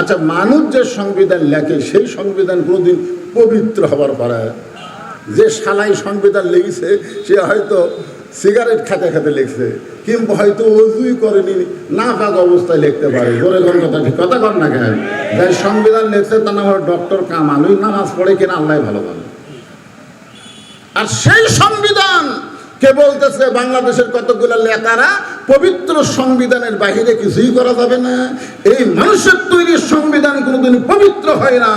আচ্ছা মানুষ যে সংবিধান লেখে, সেই সংবিধান কোনোদিন পবিত্র হবার পারে। যে শালাই সংবিধান লিখেছে, সে হয়তো সিগারেট খেতে খেতে লিখছে, কিংবা হয়তো অজুই করেনি না পাক অবস্থায় লিখতে পারে। ধরে কোন কথা ঠিক কথা কর না কেন? যাই সংবিধান লিখছে, তার নাম ডক্টর কামাল। ওই নামাজ পড়ে কিনা, আল্লাহ ভালো ভালো আর সেই সংবিধান কে বলতেছে, বাংলাদেশের কতগুলো নেতারা পবিত্র সংবিধানের বাহিরে কিছুই করা যাবে না? এই মানুষের তৈরি সংবিধান কোনোদিন পবিত্র হয় না।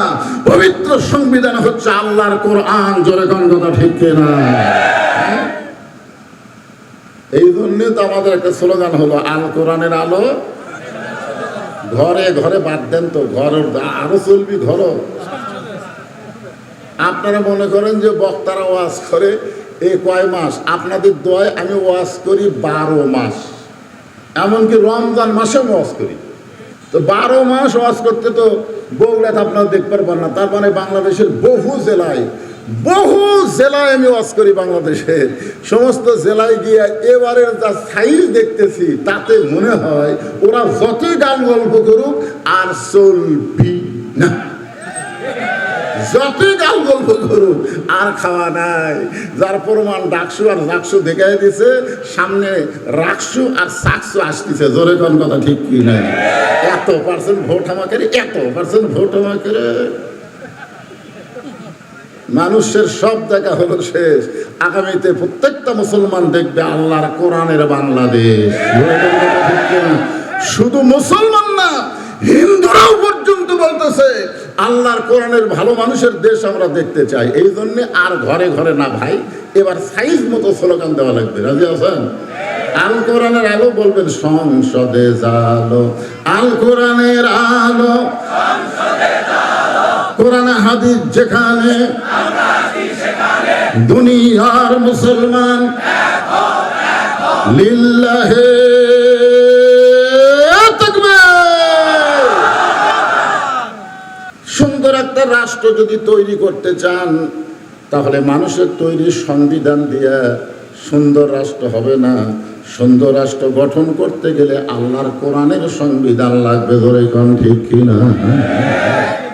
পবিত্র সংবিধান হচ্ছে আল্লাহর কোরআন। জোরে কোন কথা ঠিক না এই জন্যে তো আমাদের একটা স্লোগান হলো, আল কোরআনের আলো ঘরে ঘরে বাদ দেন তো, ঘর আরও চলবি ঘর আপনারা মনে করেন যে বক্তারা ওয়াজ করে এই কয় মাস? আপনাদের দয় আমি ওয়াজ করি বারো মাস। এমনকি রমজান মাসে ওয়াজ করি। তো বারো মাস ওয়াজ করতে তো বগুড়াতে আপনারা দেখতে পারবেন না। তার মানে বাংলাদেশের বহু জেলায় বহু জেলায় আমি ওয়াজ করি বাংলাদেশের সমস্ত জেলায় গিয়ে এবারের যা সাইজ দেখতেছি, তাতে মনে হয় ওরা যতই গান গল্প করুক আর চলবি না। যতই গাল গল্প করুক, আর খাওয়া নাই। যার প্রমাণ ডাকসু আর দেখাই দিছে, সামনে রাকসু আর সাকসু আসতেছে। জোরে কোন কথা ঠিক কি এত পার্সেন্ট ভোট আমাকে এত পার্সেন্ট ভোট আমাকে মানুষের সব দেখা হলো শেষ। আগামীতে প্রত্যেকটা মুসলমান দেখবে আল্লাহর কোরআনের বাংলাদেশ? শুধু মুসলমান না হিন্দুরাও পর্যন্ত বলতেছে আল্লাহর কোরআনের ভালো মানুষের দেশ আমরা দেখতে চাই। এই জন্য আর ঘরে ঘরে না ভাই, এবার সাইজ মতো স্লোগান দেওয়া লাগবে। রাজি আছেন? আল কোরআনের আলো বলবেন, সংসদে জালো। আল কোরআনের আলো, কোরআন হাদিস যেখানে, দুনিয়ার মুসলমান, লিল্লাহে রাষ্ট্র যদি তৈরি করতে চান, তাহলে মানুষের তৈরি সংবিধান দিয়ে সুন্দর রাষ্ট্র হবে না। সুন্দর রাষ্ট্র গঠন করতে গেলে আল্লাহর কোরআনের সংবিধান লাগবে ধরে কম ঠিক কিনা?